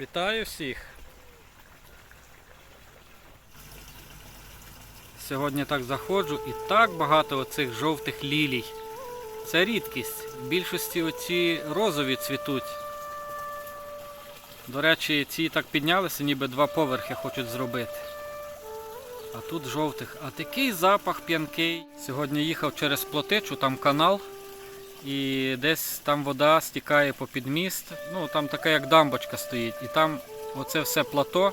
Вітаю всіх! Сьогодні так заходжу і так багато оцих жовтих лілій. Це рідкість. В більшості оці розові цвітуть. До речі, ці так піднялися, ніби два поверхи хочуть зробити. А тут жовтих. А такий запах п'янкий. Сьогодні їхав через плотичу, там канал. І десь там вода стікає по підміст. Ну там така як дамбочка стоїть. І там оце все плато,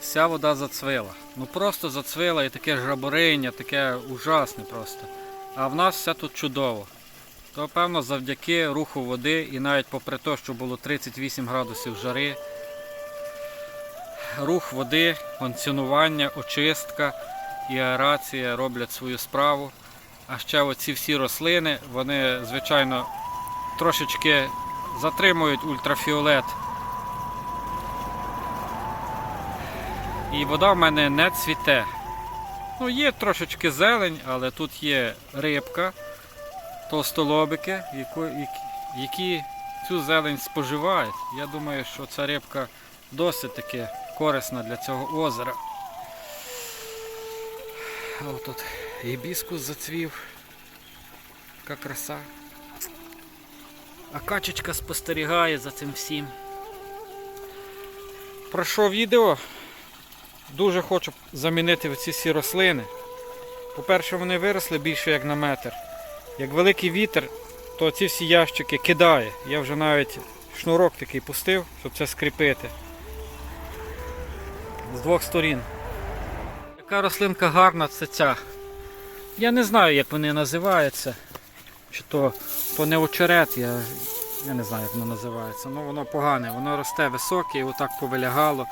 вся вода зацвила. Ну просто зацвила і таке жабориння, таке ужасне просто. А в нас все тут чудово. То певно завдяки руху води і навіть попри те, що було 38 градусів жари. Рух води, функціонування, очистка і аерація роблять свою справу. А ще оці всі рослини, вони, звичайно, трошечки затримують ультрафіолет. І вода в мене не цвіте. Ну, є трошечки зелень, але тут є рибка, толстолобики, які- цю зелень споживають. Я думаю, що ця рибка досить таки корисна для цього озера. От тут гібіскус зацвів. Яка краса. А качечка спостерігає за цим всім. Пройшов відео. Дуже хочу замінити ці всі рослини. По-перше, вони виросли більше як на метр. Як великий вітер, то ці всі ящики кидає. Я вже навіть шнурок такий пустив, щоб це скріпити. З двох сторін. Яка рослинка гарна, це ця. Я не знаю, як вони називаються. Чи то, то не очерет, я, я не знаю, як воно називається. Ну воно погане, воно росте високе і отак повилягало.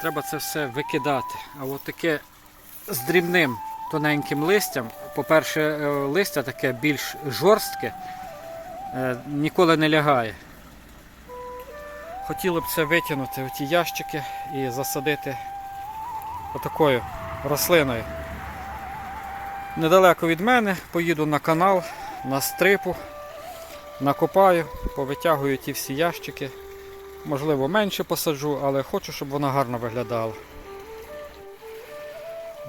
Треба це все викидати. А от таке з дрібним тоненьким листям. По-перше, е, листя таке більш жорстке, е, ніколи не лягає. Хотіли б це витягнути в ті ящики і засадити отакою рослиною. Недалеко від мене поїду на канал, на стрипу, накопаю, повитягую ті всі ящики. Можливо, менше посаджу, але хочу, щоб вона гарно виглядала.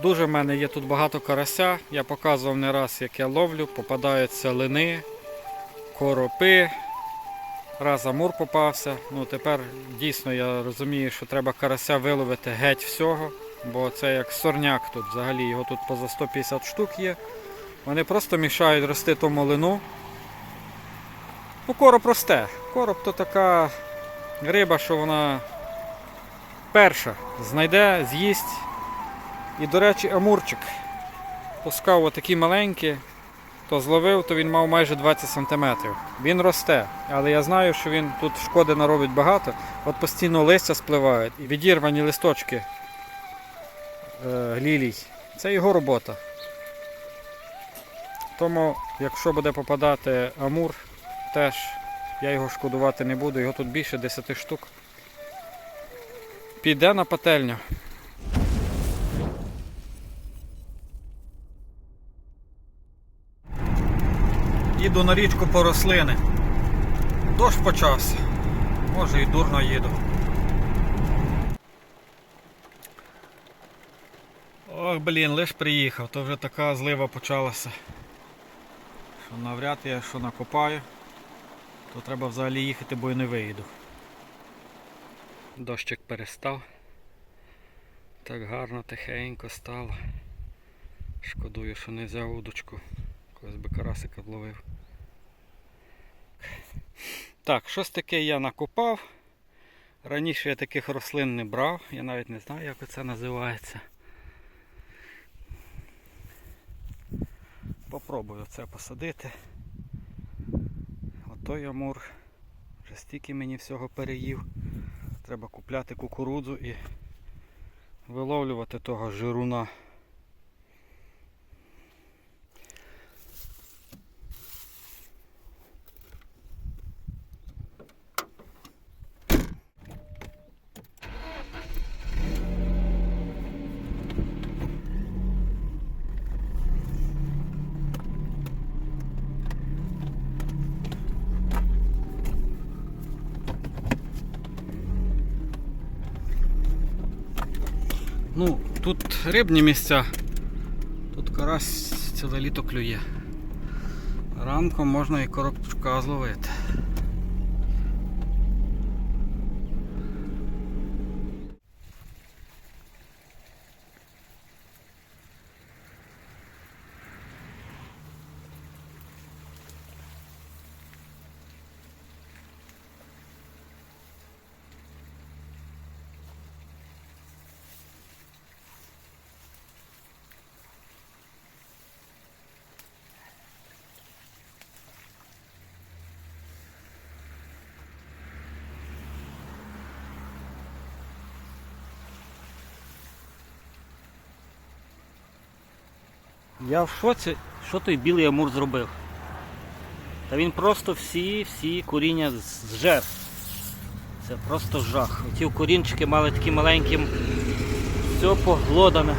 Дуже в мене є тут багато карася. Я показував не раз, як я ловлю. Попадаються лини, коропи. Раз амур попався. Ну тепер дійсно я розумію, що треба карася виловити геть всього, бо це як сорняк тут взагалі, його тут поза 150 штук є. Вони просто мішають рости тому лину. Ну, короб росте. Короб то така риба, що вона перша знайде, з'їсть. І, до речі, амурчик. Пускав отакі маленькі, то зловив, то він мав майже 20 см. Він росте, але я знаю, що він тут шкоди наробить багато. От постійно листя спливають і відірвані листочки лілій. Це його робота. Тому, якщо буде попадати амур, теж я його шкодувати не буду, його тут більше 10 штук. Піде на пательню. Їду на річку по рослини. Дощ почався. Може і дурно їду. Ох, блін, лиш приїхав, то вже така злива почалася. Що навряд я що накопаю, то треба взагалі їхати, бо я не виїду. Дощик перестав. Так гарно, тихенько стало. Шкодую, що не взяв удочку. Когось би карасика вловив. Так, щось таке я накопав. Раніше я таких рослин не брав, я навіть не знаю, як це називається. Попробую це посадити. Отой амур. Вже стільки мені всього переїв. Треба купляти кукурудзу і виловлювати того жируна. Ну, тут рибні місця, тут карась ціле літо клює. Ранком можна і коробчука зловити. Я в шоці, що той білий амур зробив. Та він просто всі, всі коріння зжер. Це просто жах. Ті корінчики мали такі маленькі, все поглодане.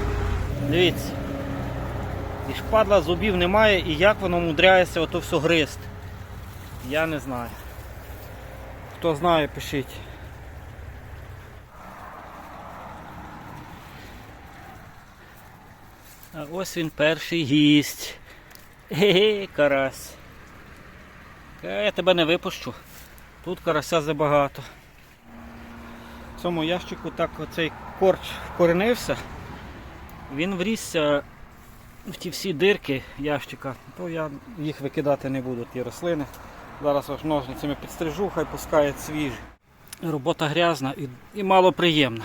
Дивіться. І шпадла зубів немає, і як воно мудряється ото все гризти. Я не знаю. Хто знає, пишіть. А ось він перший гість. Ге-ге, карась. Е, Я тебе не випущу. Тут карася забагато. В цьому ящику так оцей корч вкоренився. Він врісся в ті всі дирки ящика, то я їх викидати не буду, ті рослини. Зараз аж ножницями підстрижу, хай пускає свіжі. Робота грязна і, і мало приємна.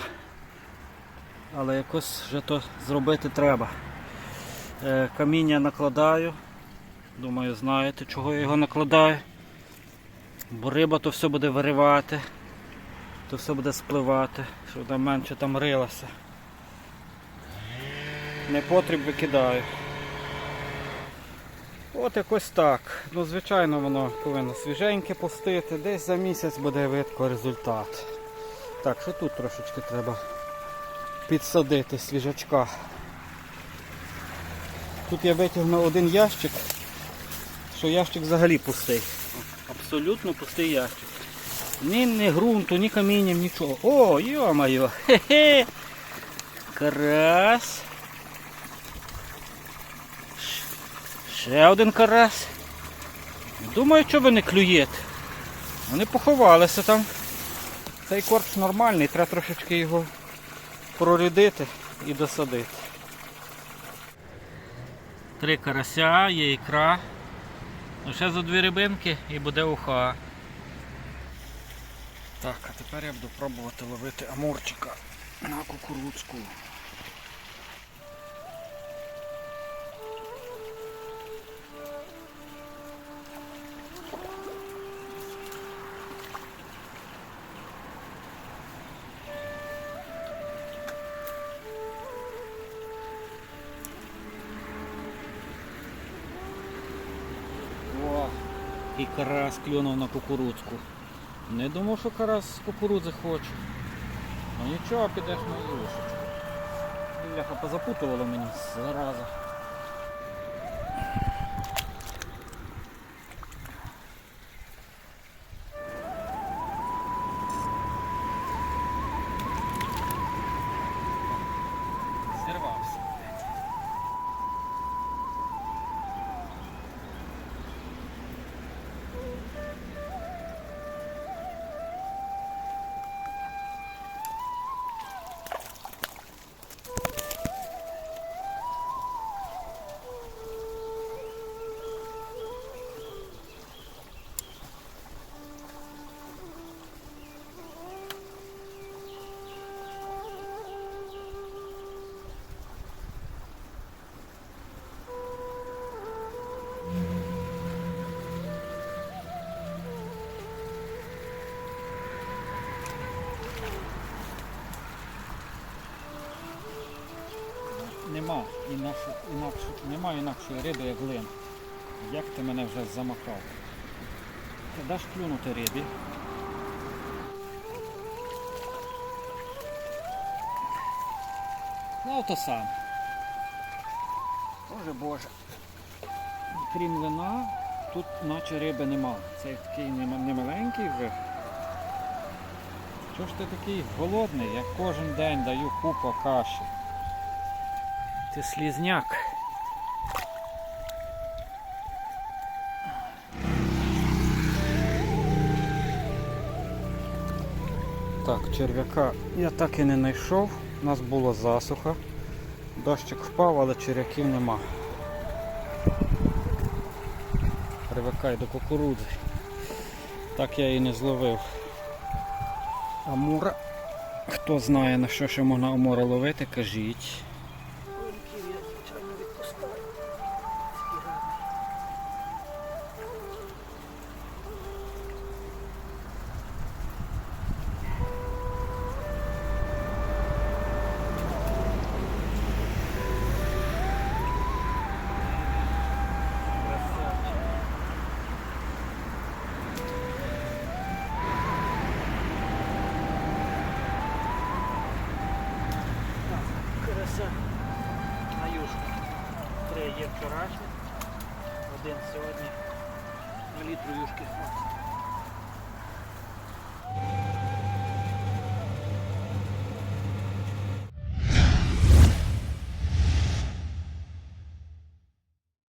Але якось вже то зробити треба. Е, каміння накладаю. Думаю, знаєте, чого я його накладаю. Бо риба то все буде виривати, то все буде спливати, щоб там менше там рилося. Непотріб викидаю. От якось так. Ну, звичайно, воно повинно свіженьке пустити. Десь за місяць буде видко результат. Так, що тут трошечки треба підсадити свіжачка. Тут я витягнув один ящик, що ящик взагалі пустий. Абсолютно пустий ящик. Ні, ні ґрунту, ні камінням, нічого. О, йо-моє! Хе-хе! Карась. Ще один карась. Думаю, що ви не клюєте. Вони поховалися там. Цей корч нормальний, треба трошечки його прорядити і досадити. Три карася, є ікра. Ну, ще за дві рибинки і буде уха. Так, а тепер я буду пробувати ловити амурчика на кукурудзку. І карась клюнув на кукурудзку. Не думав, що карась з кукурудзи хоче. Ну нічого, підеш на юшечку. Бляха позапутувала мені, зараза. Інакше, інакше, нема інакшої риби, як лин. Як ти мене вже замахав? Ти даш клюнути рибі. Ну, то саме. Боже Боже. Крім лина, тут наче риби нема. Цей такий немаленький вже. Чого ж ти такий голодний? Я кожен день даю купу каші. Ти слізняк. Так, черв'яка я так і не знайшов. У нас була засуха. Дощик впав, але черв'яків нема. Привикай до кукурудзи. Так я і не зловив. Амура. Хто знає на що ще можна амура ловити, кажіть. Карася на юшку. Три є вчорашні, один сьогодні. На літру юшки хватить.